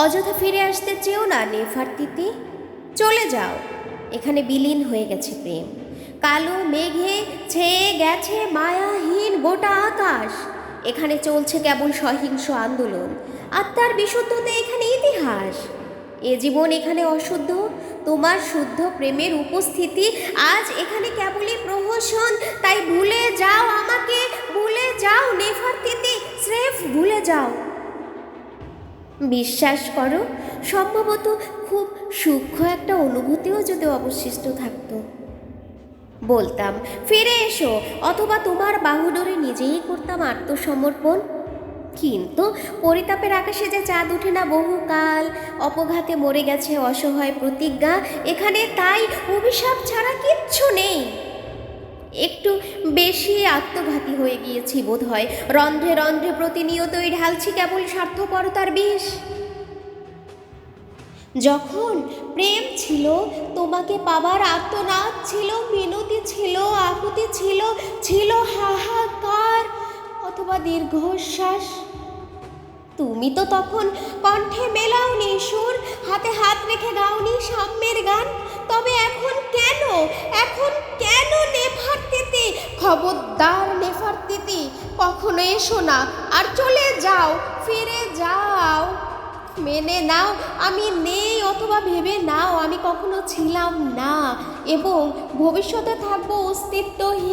অযথা ফিরে আসতে চেও না নেফারতিতে চলে যাও, এখানে বিলীন হয়ে গেছে প্রেম। কালো মেঘে ছেয়ে গেছে মায়াহীন গোটা আকাশ। এখানে চলছে কেবল সহিংস আন্দোলন আত্মার বিশুদ্ধতে এখানে ইতিহাস। এ জীবন এখানে অশুদ্ধ, তোমার শুদ্ধ প্রেমের উপস্থিতি আজ এখানে কেবলই প্রহসন। তাই ভুলে যাও আমাকে, ভুলে যাও নেফারতিতে স্রেফ ভুলে যাও। বিশ্বাস করো, সম্ভবত খুব সূক্ষ্ম একটা অনুভূতিও যদি অবশিষ্ট থাকতো। বলতাম, ফিরে এসো, অথবা তোমার বাহুডোরে নিজেই করতাম আত্মসমর্পণ। কিন্তু পরিতাপের আকাশে যে চাঁদ ওঠে না বহুকাল, অপঘাতে মরে গেছে অসহায় প্রতিজ্ঞা, এখানে তাই অভিশাপ ছাড়া কিচ্ছু নেই। একটু বেশি আত্মঘাতী হয়ে গিয়েছি বোধ হয় রন্ধ্রে রন্ধ্রে প্রতিনিয়তই ঢালছি কেবল স্বার্থপরতার বিষ। যখন প্রেম ছিল, তোমাকে পাবার আত্মনাদ ছিল, মিনতি ছিল আকুতি ছিল ছিল হাহাকার অথবা দীর্ঘশ্বাস। তুমি তো তখন কণ্ঠে মেলাওনি সুর, হাতে হাত রেখে গাওনি সাম্যের গান। তবে এখন কেন? এখন কেন কখনো এসো না, আর চলে যাও, ফিরে যাও। মেনে নাও, আমি নেই অথবা ভেবে নাও, আমি কখনো ছিলাম না, এবং ভবিষ্যতে থাকব অস্তিত্বহীন।